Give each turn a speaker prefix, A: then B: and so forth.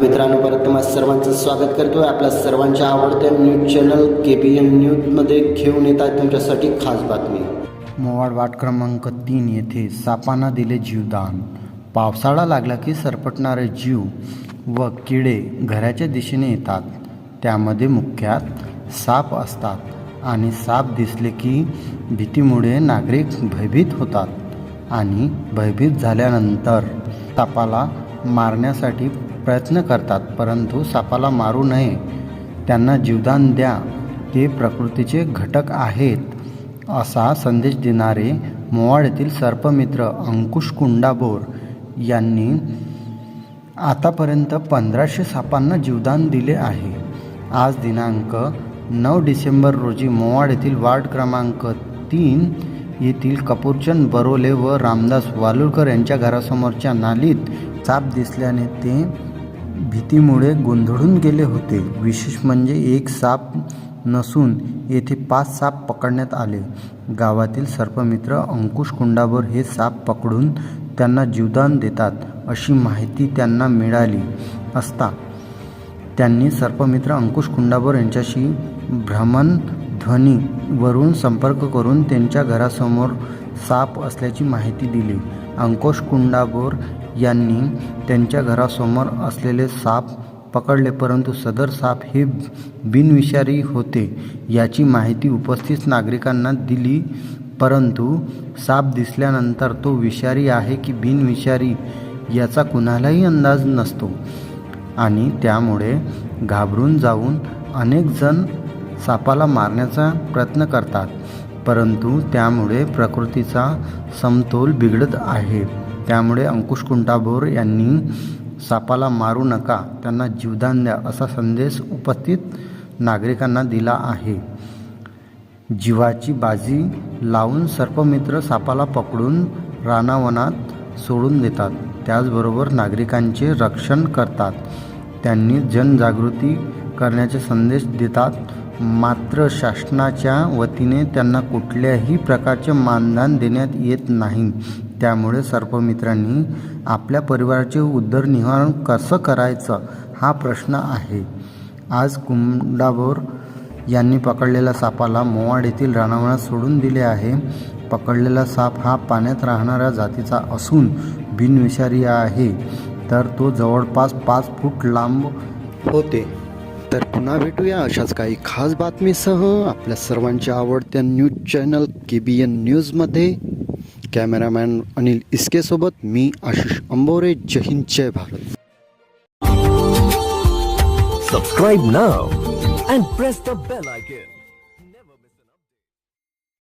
A: मित्रांनो परत तुम्हा सर्वांचं स्वागत करतोय. आपल्या सर्वांच्या आवडत्या news channel K P N न्यूजमध्ये घेऊन येत आहे तुमच्यासाठी खास बातमी. मोवाड वाट क्रमांक तीन येथे सापांना दिले जीवदान. पावसाळा लागला की सरपटणारे जीव व किडे घराच्या दिशेने येतात. त्यामध्ये मुख्यात साप असतात आणि साप दिसले की भीतीमुळे नागरिक भयभीत होतात आणि भयभीत झाल्यानंतर सापाला मारण्यासाठी प्रयत्न करतात परंतु सापाला मारू नये. त्यांना जीवदान द्या. ते प्रकृतीचे घटक आहेत असा संदेश देणारे मोवाड येथील सर्पमित्र अंकुश कुंडाबोर यांनी आतापर्यंत पंधराशे सापांना जीवदान दिले आहे. आज दिनांक नऊ डिसेंबर रोजी मोवाड येथील वार्ड क्रमांक तीन येथील कपूरचंद बरोले व रामदास वालुरकर यांच्या घरासमोरच्या नालीत साप दिसल्याने ते भीतीमुळे गोंधळून गेले होते. विशेष म्हणजे एक साप नसून येथे पाच साप पकडण्यात आले. गावातील सर्पमित्र अंकुश कुंडावर हे साप पकडून त्यांना जीवदान देतात अशी माहिती त्यांना मिळाली असता. त्यांनी सर्पमित्र अंकुश कुंडाबर यांच्याशी भ्रमणध्वनीवरून संपर्क करून त्यांच्या घरासमोर साप असल्याची माहिती दिली. अंकुश कुंडाबोर यांनी त्यांच्या घरासमोर असलेले साप पकडले परंतु सदर साप हे बिनविषारी होते याची माहिती उपस्थित नागरिकांना दिली. परंतु साप दिसल्यानंतर तो विषारी आहे की बिनविषारी याचा कुणालाही अंदाज नसतो. आणि त्यामुळे घाबरून जाऊन अनेक जण सापाला मारण्याचा प्रयत्न करतात. परंतु त्यामुळे प्रकृतीचा समतोल बिघडत आहे. त्यामुळे अंकुश कुंटाभोर यांनी सापाला मारू नका त्यांना जीवदान द्या असा संदेश उपस्थित नागरिकांना दिला आहे. जीवाची बाजी लावून सर्पमित्र सापाला पकडून रानावनात सोडून देतात. त्याचबरोबर नागरिकांचे रक्षण करतात. त्यांनी जनजागृती करण्याचे संदेश देतात. मात्र शासनाच्या वतीने त्यांना कुठल्याही प्रकारचे मानधन देण्यात येत नाही. त्यामुळे सर्पमित्रांनी आपल्या परिवाराचे उदरनिवारण कसं करायचं हा प्रश्न आहे. आज कुंडाभोर यांनी पकडलेल्या सापाला मोवाड येथील रानावनात सोडून दिले आहे. पकडलेला साप हा पाण्यात राहणाऱ्या जातीचा असून बिनविषारी आहे. तर तो जवळपास पाच फूट लांब होते. तर पुन्हा भेटूया अशाच काही खास बातमीसह आपल्या सर्वांच्या आवडत्या news channel K B N न्यूजमध्ये कॅमेरामॅन अनिल इस्केसोबत मी आशिष अंबोरे. जय हिंद जय Bharat.
B: Subscribe now and press the bell icon